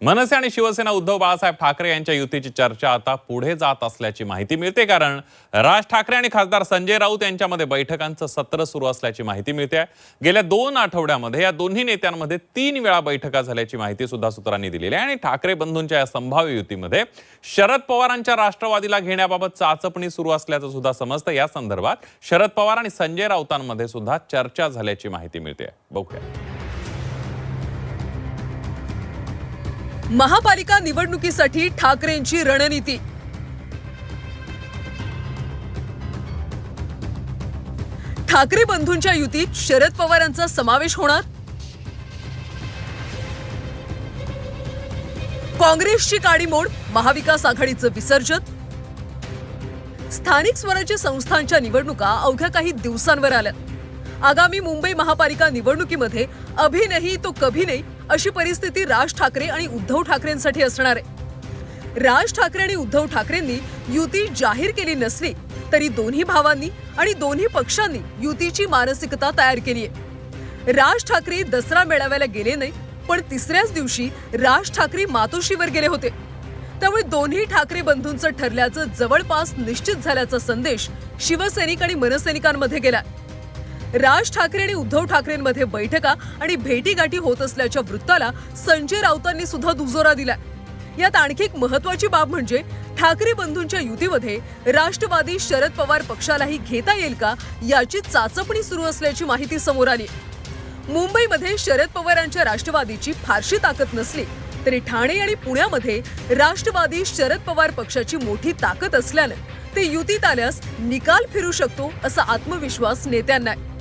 मनसे आणि शिवसेना उद्धव बाळासाहेब ठाकरे यांच्या युतीची चर्चा आता पुढे जात असल्याची माहिती मिळते कारण राज ठाकरे आणि खासदार संजय राऊत यांच्यामध्ये बैठकांचं सत्र सुरू असल्याची माहिती मिळते गेल्या दोन आठवड्यामध्ये या दोन्ही नेत्यांमध्ये तीन वेळा बैठका झाल्याची माहिती सुद्धा सूत्रांनी दिलेली आहे. आणि ठाकरे बंधूंच्या या संभाव्य युतीमध्ये शरद पवारांच्या राष्ट्रवादीला घेण्याबाबत चाचपणी सुरू असल्याचं सुद्धा समजतं. या संदर्भात शरद पवार आणि संजय राऊतांमध्ये सुद्धा चर्चा झाल्याची माहिती मिळते बघूया. महापालिका निवडणुकीसाठी ठाकरेंची रणनीती. ठाकरे बंधूंच्या युतीत शरद पवारांचा समावेश होणार? काँग्रेसची काडीमोड महाविकास आघाडीचं विसर्जन? स्थानिक स्वराज्य संस्थांच्या निवडणुका अवघ्या काही दिवसांवर आल्या. आगामी मुंबई महापालिका निवडणुकीमध्ये अभिनही तो कभी नाही अशी परिस्थिती राज ठाकरे आणि उद्धव ठाकरेंसाठी असणार आहे. राज ठाकरे आणि उद्धव ठाकरेंनी युती जाहीर केली नसली तरी दोन्ही भावांनी आणि दोन्ही पक्षांनी युतीची मानसिकता तयार केली आहे. राज ठाकरे दसरा मेळाव्याला गेले नाही पण तिसऱ्याच दिवशी राज ठाकरे मातोश्रीवर गेले होते. त्यामुळे दोन्ही ठाकरे बंधूंचं ठरल्याचं जवळपास निश्चित झाल्याचा संदेश शिवसैनिक आणि मनसैनिकांमध्ये गेला राज ठाकरे आणि उद्धव ठाकरेंमध्ये बैठका आणि भेटीगाठी होत असल्याच्या वृत्ताला संजय राऊतांनी सुद्धा दुजोरा दिला यात आणखी एक महत्वाची बाब म्हणजे ठाकरे बंधूंच्या युतीमध्ये राष्ट्रवादी शरद पवार पक्षालाही घेता येईल का याची चाचपणी सुरू असल्याची माहिती समोर आली. मुंबईमध्ये शरद पवारांच्या राष्ट्रवादीची फारशी ताकद नसली तरी ठाणे आणि पुण्यामध्ये राष्ट्रवादी शरद पवार पक्षाची मोठी ताकद असल्यानं ते युतीत आल्यास निकाल फिरू शकतो असा आत्मविश्वास नेत्यांना आहे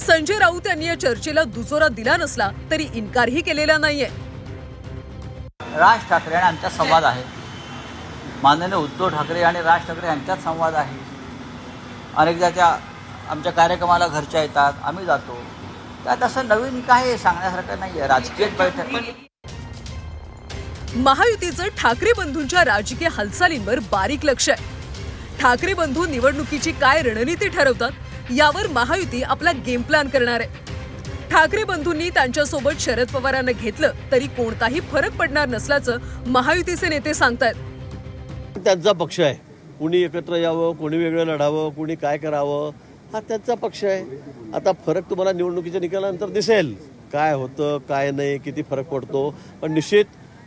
संजय राऊत यांनी या चर्चेला दुजोरा दिला नसला तरी इन्कारही केलेला नाहीये. राज ठाकरे आणि आमचा संवाद आहे. माननीय उद्धव ठाकरे आणि राज ठाकरे यांच्यात संवाद आहे. अनेकदा त्या आमच्या कार्यक्रमाला घरच्या येतात आम्ही जातो. त्यात असं नवीन काय सांगण्यासारखं नाही आहे राजकीय बैठक महायुतीचं ठाकरे बंधूंच्या राजकीय हालचालींवर बारीक लक्ष आहे. ठाकरे बंधू निवडणुकीची काय रणनीती ठरवतात यावर महायुती आपला गेम प्लॅन करणार आहे. ठाकरे बंधूंनी त्यांच्यासोबत शरद पवारांना घेतलं तरी कोणताही फरक पडणार नसल्याचं महायुतीचे नेते सांगतायत. त्यांचा पक्ष आहे. कुणी एकत्र यावं कोणी वेगळं लढावं कुणी काय करावं हा त्यांचा पक्ष आहे. आता फरक तुम्हाला निवडणुकीच्या निकालानंतर दिसेल. काय होतं काय नाही किती फरक पडतो. पण निश्चित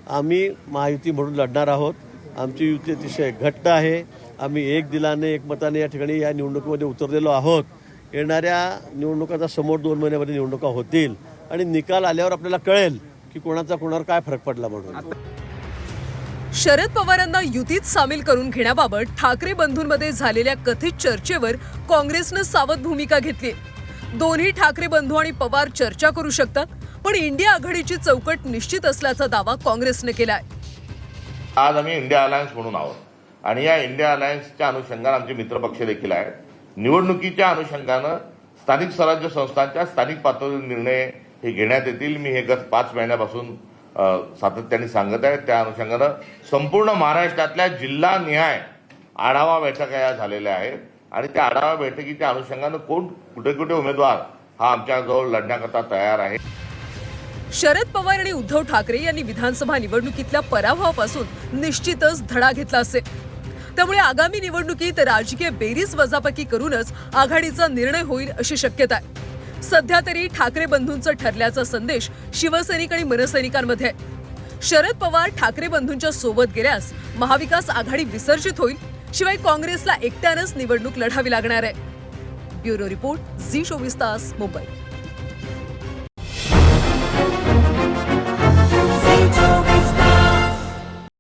आम्ही महायुती म्हणून लढणार आहोत. आमची युती अतिशय घट्ट आहे. आम्ही एक दिलाने एक मताने या ठिकाणी या निवडणुकीमध्ये उतरलेलो आहोत. येणाऱ्या निवडणुकाचा समोर दोन महिन्यामध्ये निवडणुका होतील. आणि निकाल आल्यावर आपल्याला कळेल की कोणाचा कोणावर काय फरक पडला म्हणून. शरद पवारांना युतीत सामील करून घेण्याबाबत ठाकरे बंधूंमध्ये झालेल्या कथित चर्चेवर काँग्रेसनं सावध भूमिका घेतली. दोन्ही ठाकरे बंधू आणि पवार चर्चा करू शकतात पण इंडिया आघाडीची चौकट निश्चित असल्याचा दावा काँग्रेसनं केलाय. आज आम्ही इंडिया अलायन्स म्हणून आहोत. आणि या इंडिया अलायन्सच्या अनुषंगानं आमचे मित्रपक्ष देखील आहेत. निवडणुकीच्या अनुषंगानं स्थानिक स्वराज्य संस्थांच्या स्थानिक पातळीवर निर्णय हे घेण्यात येतील. मी हे गत पाच महिन्यापासून सातत्याने सांगत आहे. त्या अनुषंगानं संपूर्ण महाराष्ट्रातल्या जिल्हा निहाय आढावा बैठका या झालेल्या आहेत. आणि त्या आढावा बैठकीच्या अनुषंगानं कोण कुठे कुठे उमेदवार हा आमच्याजवळ लढण्याकरता तयार आहे. शरद पवार आणि उद्धव ठाकरे यांनी विधानसभा निवडणुकीतल्या पराभवापासून निश्चितच धडा घेतला असेल. त्यामुळे आगामी निवडणुकीत राजकीय बेरीज वजापकी करूनच आघाडीचा निर्णय होईल अशी शक्यता आहे. सध्या तरी ठाकरे बंधूंचं ठरल्याचा संदेश शिवसैनिक आणि मनसैनिकांमध्ये आहे. शरद पवार ठाकरे बंधूंच्या सोबत गेल्यास महाविकास आघाडी विसर्जित होईल शिवाय काँग्रेसला एकट्यानंच निवडणूक लढावी लागणार आहे. ब्युरो रिपोर्ट झी चोवीस तास मुंबई.